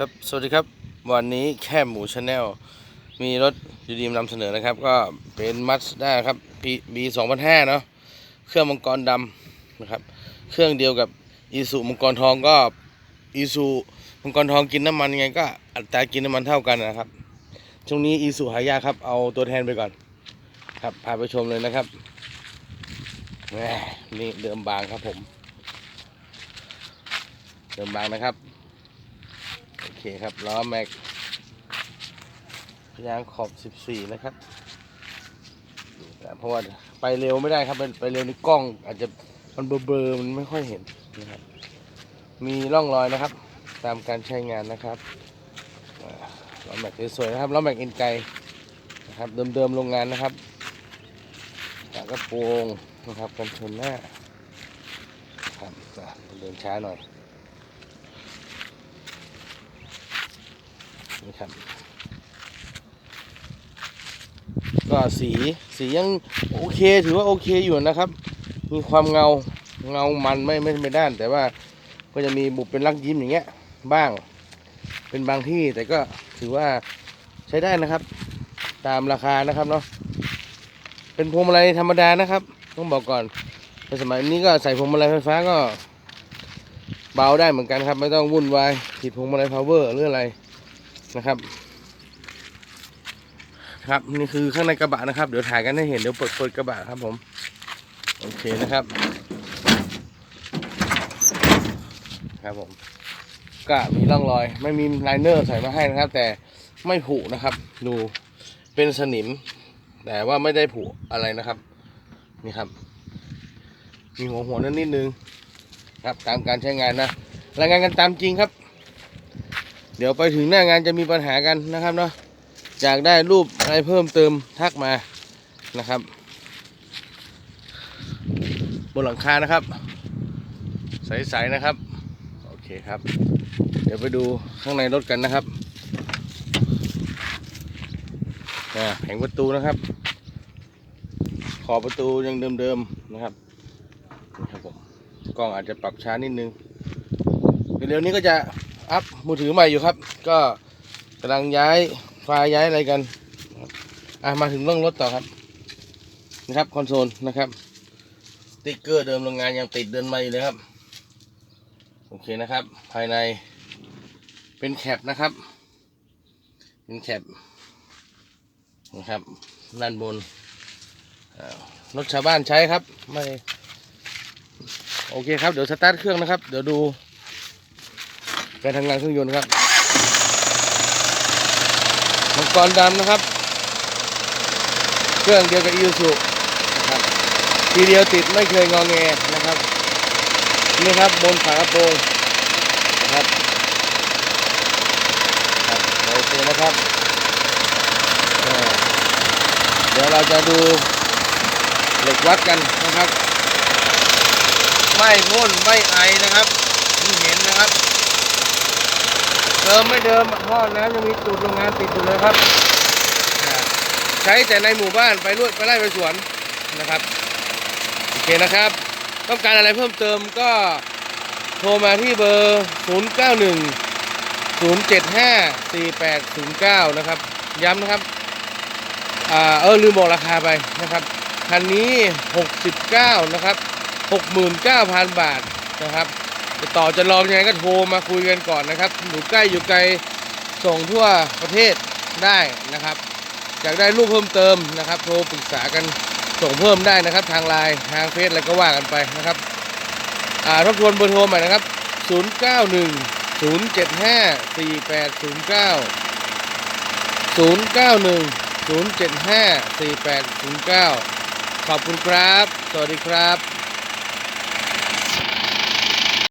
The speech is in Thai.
ครับ สวัสดีครับ วันนี้แค่หมูชาแนล มีรถยูดีๆนำเสนอนะครับ ก็เป็นมั z ด้าครับ B 2 0 0เนาะ เครื่องมังกรดำนะครับ เครื่องเดียวกับอีซูมังกรทองก็อีซูมังกรทองกินน้ำมันยังไงก็อัตรากินน้ำมันเท่ากันนะครับ ช่วงนี้อีซูหายากครับ เอาตัวแทนไปก่อน ครับ พาไปชมเลยนะครับนี่เดิมบางครับผม เดิมบางนะครับ เคครับล้อแม็กยางขอบ 14 นะครับเพราะว่าไปเร็วไม่ได้ครับไปไปเร็วในกล้อง อาจจะมันเบลอๆมันไม่ค่อยเห็นนะครับ มีร่องรอยนะครับ ตามการใช้งานนะครับล้อแม็กสวยๆนะครับล้อแม็กอินไกนะครับเดิมๆโรงงานนะครับฝากระโปรงนะครับกันชนหน้าครับเดินช้าหน่อย นี่ครับ ก็สีสียังโอเคถือว่าโอเคอยู่นะครับ มีความเงาเงามันไม่ไม่ไม่ด้าน แต่ว่าก็จะมีบุบเป็นรักยิ้มอย่างเงี้ย บ้าง เป็นบางที่แต่ก็ถือว่าใช้ได้นะครับ ตามราคานะครับเนาะเป็นพวงมาลัยธรรมดานะครับ ต้องบอกก่อนแต่สมัยนี้ก็ใส่พวงมาลัยไฟฟ้าก็เบาได้เหมือนกันครับ ไม่ต้องวุ่นวายติดพวงมาลัยพาวเวอร์หรืออะไร นะครับ ครับนี่คือข้างในกระบะนะครับ เดี๋ยวถ่ายกันให้เห็นเดี๋ยวเปิดเปิดกระบะครับ ผม โอเคนะครับ ครับผม ก็มีร่องรอย ไม่มีไลเนอร์ใส่มาให้นะครับ แต่ไม่ผุนะครับ ดูเป็นสนิม แต่ว่าไม่ได้ผุอะไรนะครับ นี่ครับ มีหัวหัวนั่นนิดนึงครับตามการใช้งานนะรายงานกันตามจริงครับ เดี๋ยวไปถึงหน้างานจะมีปัญหากันนะครับเนาะอยากได้รูปอะไรเพิ่มเติมทักมานะครับ บนหลังคานะครับ ใสๆนะครับ โอเคครับ เดี๋ยวไปดูข้างในรถกันนะครับอ่าแผงประตูนะครับ ขอบประตูยังเดิมๆนะครับนี่ครับผมกล้องอาจจะปรับช้านิดนึงเร็วๆนี้ก็จะ อัพมือถือใหม่อยู่ครับ ก็กำลังย้ายไฟล์ย้ายอะไรกันอะมาถึงเรื่องรถต่อครับนะครับคอนโซลนะครับติ๊กเกอร์เดิมโรงงานยังติดเดินมาอยู่เลยครับ โอเคนะครับ ภายในเป็นแคปนะครับ เป็นแคปนะครับด้านบนรถชาวบ้านใช้ครับ ไม่ โอเคครับ เดี๋ยวสตาร์ทเครื่องนะครับ เดี๋ยวดู การทำงานเครื่องยนต์ครับมังกรดำนะครับ เครื่องเดียวกับอีซูนะครับทีเดียวติดไม่เคยงอแงนะครับนี่ครับบนฝากระโปรงนะครับครับโอเคนะครับเดี๋ยวเราจะดูเหล็กวัดกันนะครับ ไม่พ่นไม่ไอนะครับที่เห็นนะครับ ดิมไม่เดิมท่อน้ำยังมีจุดโรงงานติดอยู่เลยครับ ใช้แต่ในหมู่บ้านไปรวดไปไล่ไปสวนนะครับโอเคนะครับ ต้องการอะไรเพิ่มเติมก็โทรมาที่เบอร์ 0 9 1 0 7 5 4 8 0 9 นะครับ ย้ำนะครับอเออลืมบอกราคาไปนะครับคันนี้ 69 นะครับ 69,000 บาทนะครับ จะต่อจะลองยังไงก็โทรมาคุยกันก่อนนะครับอยู่ใกล้อยู่ไกลส่งทั่วประเทศได้นะครับอยากได้รูปเพิ่มเติมนะครับ โทรปรึกษากันส่งเพิ่มได้นะครับ ทางไลน์ทางเฟซอะไรก็ว่ากันไปนะครับอ่าทบทวนเบอร์โทรใหม่นะครับ 091 075 4809 091 075 4809 ขอบคุณครับ สวัสดีครับ